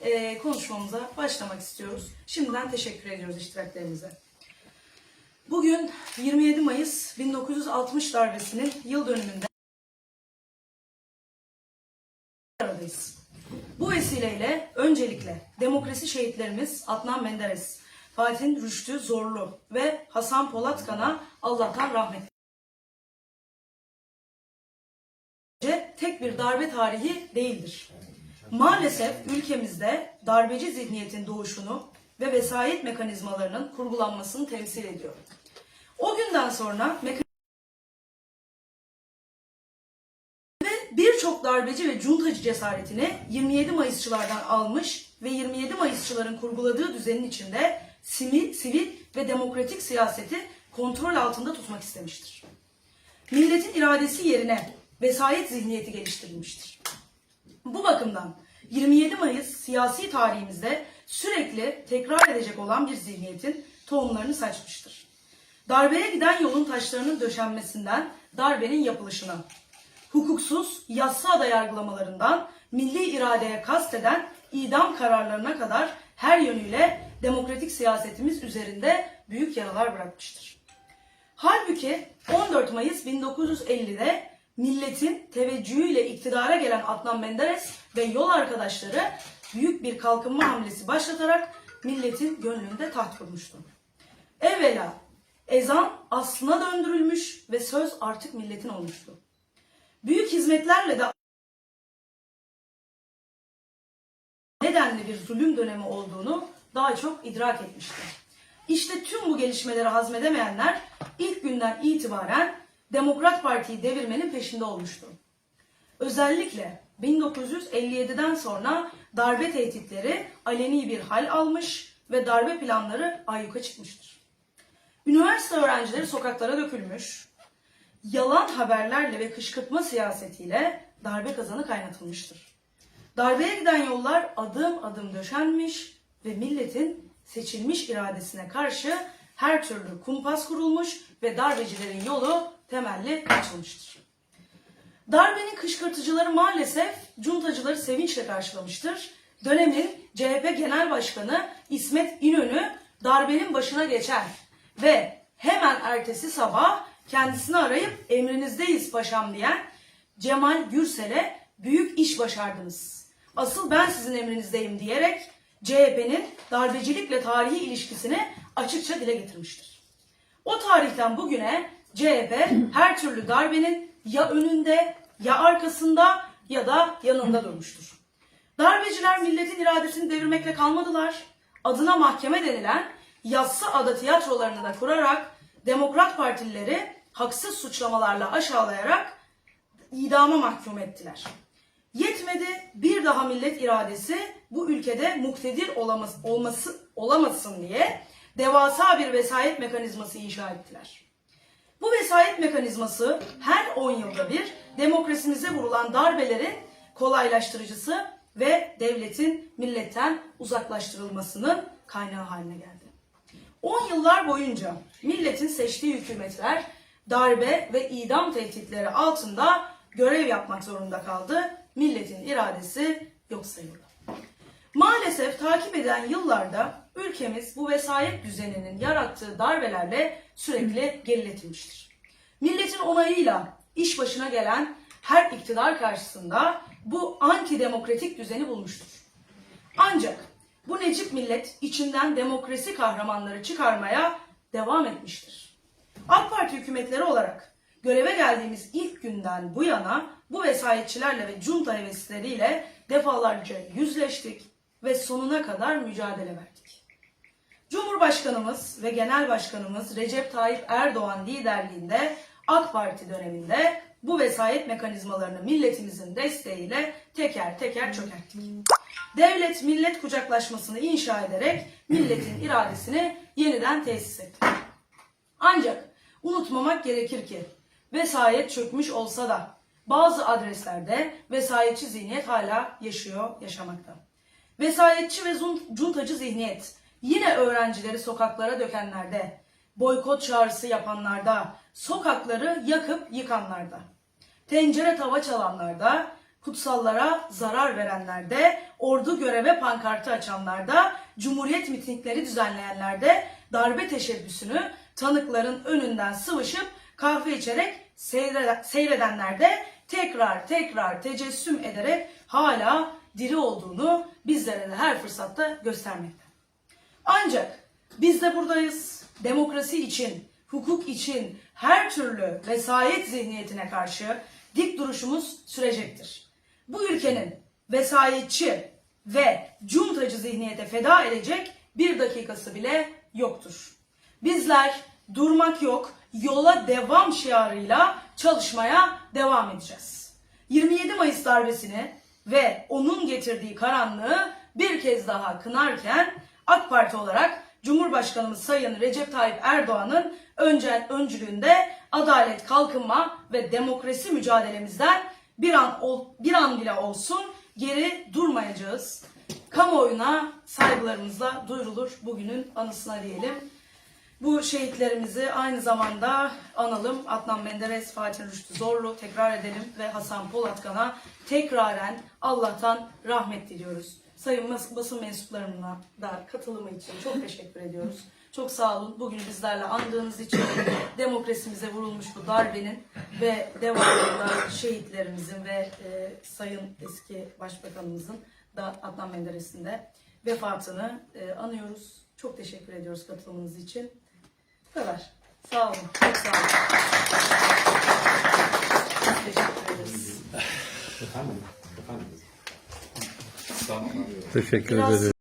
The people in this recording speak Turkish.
e, konuşmamıza başlamak istiyoruz. Şimdiden teşekkür ediyoruz iştiraklerinize. Bugün 27 Mayıs 1960 darbesinin yıl dönümünde aradayız. Bu vesileyle öncelikle demokrasi şehitlerimiz Adnan Menderes, Fatih Rüştü Zorlu ve Hasan Polatkan'a Allah'tan rahmet. tek bir darbe tarihi değildir. Maalesef ülkemizde darbeci zihniyetin doğuşunu ve vesayet mekanizmalarının kurgulanmasını temsil ediyor. O günden sonra ve birçok darbeci ve cuntacı cesaretini 27 Mayısçılardan almış ve 27 Mayısçıların kurguladığı düzenin içinde sivil, sivil ve demokratik siyaseti kontrol altında tutmak istemiştir. Milletin iradesi yerine vesayet zihniyeti geliştirilmiştir. Bu bakımdan 27 Mayıs siyasi tarihimizde sürekli tekrar edecek olan bir zihniyetin tohumlarını saçmıştır. Darbeye giden yolun taşlarının döşenmesinden darbenin yapılışına, hukuksuz yassıada yargılamalarından milli iradeye kasteden idam kararlarına kadar her yönüyle demokratik siyasetimiz üzerinde büyük yaralar bırakmıştır. Halbuki 14 Mayıs 1950'de milletin teveccühüyle iktidara gelen Adnan Menderes ve yol arkadaşları büyük bir kalkınma hamlesi başlatarak milletin gönlünde taht kurmuştu. Evvela ezan aslına döndürülmüş ve söz artık milletin olmuştu. Büyük hizmetlerle de nedenli bir zulüm dönemi olduğunu daha çok idrak etmişti. İşte tüm bu gelişmeleri hazmedemeyenler ilk günden itibaren Demokrat Parti'yi devirmenin peşinde olmuştu. Özellikle 1957'den sonra darbe tehditleri aleni bir hal almış ve darbe planları ayyuka çıkmıştır. Üniversite öğrencileri sokaklara dökülmüş, yalan haberlerle ve kışkırtma siyasetiyle darbe kazanı kaynatılmıştır. Darbeye giden yollar adım adım döşenmiş ve milletin seçilmiş iradesine karşı her türlü kumpas kurulmuş ve darbecilerin yolu temelli açılmıştır. Darbenin kışkırtıcıları maalesef cuntacıları sevinçle karşılamıştır. Dönemin CHP Genel Başkanı İsmet İnönü darbenin başına geçer ve hemen ertesi sabah kendisini arayıp emrinizdeyiz paşam diyen Cemal Gürsel'e büyük iş başardınız. Asıl ben sizin emrinizdeyim diyerek CHP'nin darbecilikle tarihi ilişkisini açıkça dile getirmiştir. O tarihten bugüne CHP her türlü darbenin ya önünde ya arkasında ya da yanında durmuştur. Darbeciler milletin iradesini devirmekle kalmadılar. Adına mahkeme denilen yassı ada tiyatrolarını da kurarak Demokrat Partilileri haksız suçlamalarla aşağılayarak idama mahkum ettiler. Yetmedi bir daha millet iradesi bu ülkede muktedir olamaz, olması, olamasın diye devasa bir vesayet mekanizması inşa ettiler. Bu vesayet mekanizması her 10 yılda bir demokrasimize vurulan darbelerin kolaylaştırıcısı ve devletin milletten uzaklaştırılmasının kaynağı haline geldi. 10 yıllar boyunca milletin seçtiği hükümetler darbe ve idam tehditleri altında görev yapmak zorunda kaldı. Milletin iradesi yok sayıldı. Maalesef takip eden yıllarda ülkemiz bu vesayet düzeninin yarattığı darbelerle sürekli geriletilmiştir. Milletin onayıyla iş başına gelen her iktidar karşısında bu antidemokratik düzeni bulmuştur. Ancak bu Necip millet içinden demokrasi kahramanları çıkarmaya devam etmiştir. AK Parti hükümetleri olarak göreve geldiğimiz ilk günden bu yana bu vesayetçilerle ve junta hevesleriyle defalarca yüzleştik ve sonuna kadar mücadele verdik. Cumhurbaşkanımız ve Genel Başkanımız Recep Tayyip Erdoğan liderliğinde AK Parti döneminde bu vesayet mekanizmalarını milletimizin desteğiyle teker teker çökerttik. Devlet millet kucaklaşmasını inşa ederek milletin iradesini yeniden tesis etti. Ancak unutmamak gerekir ki vesayet çökmüş olsa da bazı adreslerde vesayetçi zihniyet hala yaşıyor, yaşamakta. Vesayetçi ve cuntacı zihniyet. Yine öğrencileri sokaklara dökenlerde, boykot çağrısı yapanlarda, sokakları yakıp yıkanlarda, tencere tava çalanlarda, kutsallara zarar verenlerde, ordu göreve pankartı açanlarda, cumhuriyet mitingleri düzenleyenlerde, darbe teşebbüsünü tanıkların önünden sıvışıp kahve içerek seyrede- seyredenlerde tekrar tekrar tecessüm ederek hala diri olduğunu bizlere de her fırsatta göstermekte. Ancak biz de buradayız. Demokrasi için, hukuk için her türlü vesayet zihniyetine karşı dik duruşumuz sürecektir. Bu ülkenin vesayetçi ve cuntacı zihniyete feda edecek bir dakikası bile yoktur. Bizler durmak yok, yola devam şiarıyla çalışmaya devam edeceğiz. 27 Mayıs darbesini ve onun getirdiği karanlığı bir kez daha kınarken AK Parti olarak Cumhurbaşkanımız Sayın Recep Tayyip Erdoğan'ın önce, öncülüğünde adalet, kalkınma ve demokrasi mücadelemizden bir an bir an bile olsun geri durmayacağız. Kamuoyuna saygılarımızla duyurulur bugünün anısına diyelim. Bu şehitlerimizi aynı zamanda analım. Adnan Menderes, Fatih Rüştü Zorlu tekrar edelim ve Hasan Polatkan'a tekraren Allah'tan rahmet diliyoruz. Sayın bas- basın mensuplarına da katılımı için çok teşekkür ediyoruz. Çok sağ olun. Bugün bizlerle andığınız için demokrasimize vurulmuş bu darbenin ve devamında şehitlerimizin ve e, Sayın eski Başbakanımızın da Adnan Menderes'in de vefatını e, anıyoruz. Çok teşekkür ediyoruz katılımınız için. Bu kadar. Sağ olun. Çok sağ olun. Teşekkür ederiz. Efendim? Efendim? Tamam. Teşekkür Biraz- ederim.